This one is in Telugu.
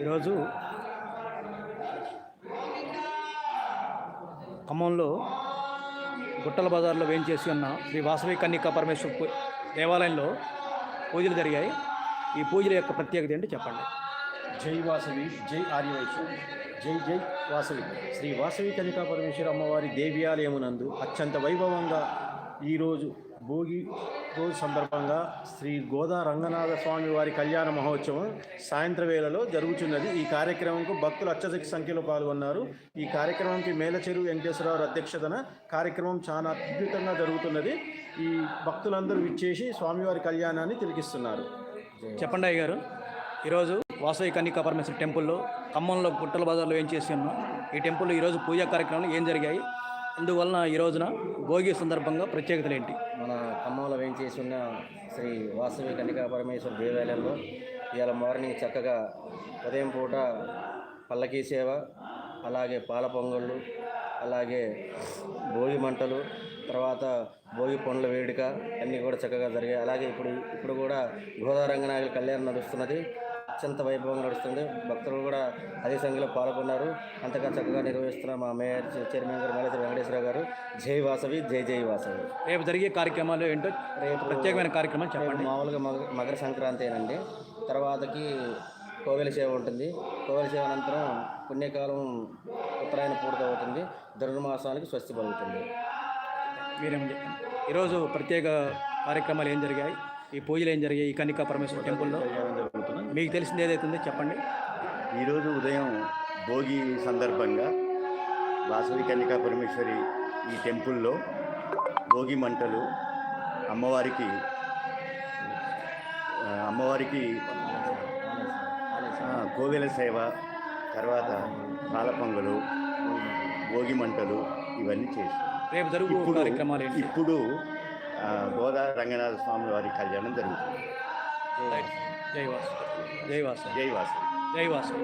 ఈరోజు ఖమ్మంలో గుట్టల బజార్లో వేయించేసి ఉన్న శ్రీ వాసవి కన్నికా పరమేశ్వర దేవాలయంలో పూజలు జరిగాయి. ఈ పూజల యొక్క ప్రత్యేకత ఏంటి చెప్పండి. జై వాసవి జై ఆర్యవైశ్య జై జై వాసవి. శ్రీ వాసవి కనికా పరమేశ్వర అమ్మవారి దేవ్యాలయమునందు అత్యంత వైభవంగా ఈరోజు భోగి రోజు సందర్భంగా శ్రీ గోదా రంగనాథ స్వామి వారి కళ్యాణ మహోత్సవం సాయంత్ర వేళలో జరుగుతున్నది ఈ కార్యక్రమంకు భక్తులు అత్యధిక సంఖ్యలో పాల్గొన్నారు. ఈ కార్యక్రమంకి మేలచెరు వెంకటేశ్వరరావు అధ్యక్షతన కార్యక్రమం చాలా అద్భుతంగా జరుగుతున్నది. ఈ భక్తులందరూ విచ్చేసి స్వామివారి కళ్యాణాన్ని తిలకిస్తున్నారు. చెప్పండి అయ్య గారు ఈరోజు వాసవి కన్నికా పరమేశ్వర టెంపుల్లో ఖమ్మంలో గుట్టల బజార్లో ఏం చేసి ఉన్నాం ఈ టెంపుల్లో ఈరోజు పూజా కార్యక్రమాలు ఏం జరిగాయి? అందువలన ఈ రోజున భోగి సందర్భంగా ప్రత్యేకతలు ఏంటి మన ఖమ్మంలో వేయించేసి ఉన్న శ్రీ వాసవి కన్నికా పరమేశ్వర దేవాలయంలో ఇవాళ మార్నింగ్ చక్కగా ఉదయం పూట పల్లకీ సేవ అలాగే పాల పొంగళ్ళు అలాగే భోగి మంటలు తర్వాత భోగి పండ్ల వేడుక అన్నీ కూడా చక్కగా జరిగాయి. అలాగే ఇప్పుడు ఇప్పుడు కూడా గోదావరంగనాయకుల కళ్యాణం నడుస్తున్నది. అత్యంత వైభవంగా నడుస్తుంది. భక్తులు కూడా అదే సంఖ్యలో పాల్గొన్నారు. అంతగా చక్కగా నిర్వహిస్తున్న మా మేయర్ చైర్మన్ గారు మేనేజర్ వెంకటేశ్వర గారు. జై వాసవి జై జై వాసవి. రేపు జరిగే కార్యక్రమాలు ఏంటో రేపు ప్రత్యేకమైన కార్యక్రమాలు రేపు చెప్పండి. మామూలుగా మగ మకర సంక్రాంతి అండి తర్వాతకి కోవెల సేవ ఉంటుంది. కోవెల సేవ అనంతరం పుణ్యకాలం ఉత్తరాయణ పూర్తవుతుంది ధనుర్మాసానికి స్వస్తి పలుకుతుంది మీరేం చెప్పండి ఈరోజు ప్రత్యేక కార్యక్రమాలు ఏం జరిగాయి? ఈ పూజలు ఏం జరిగాయి? ఈ కన్నికా పరమేశ్వర టెంపుల్లో? మీకు తెలిసింది ఏదైతే ఉందో చెప్పండి. ఈరోజు ఉదయం భోగి సందర్భంగా వాసవి కన్నికా పరమేశ్వరి ఈ టెంపుల్లో భోగి మంటలు అమ్మవారికి అమ్మవారికి కోవెల సేవ తర్వాత పాల పొంగలు భోగి మంటలు ఇవన్నీ చేసి రేపు జరుగు ఇప్పుడు కార్యక్రమాలు ఇప్పుడు గోదా రంగనాథ స్వామి వారి కళ్యాణం జరుగుతుంది. జై వాసు జై వాసు జై వాసవి జై వాసు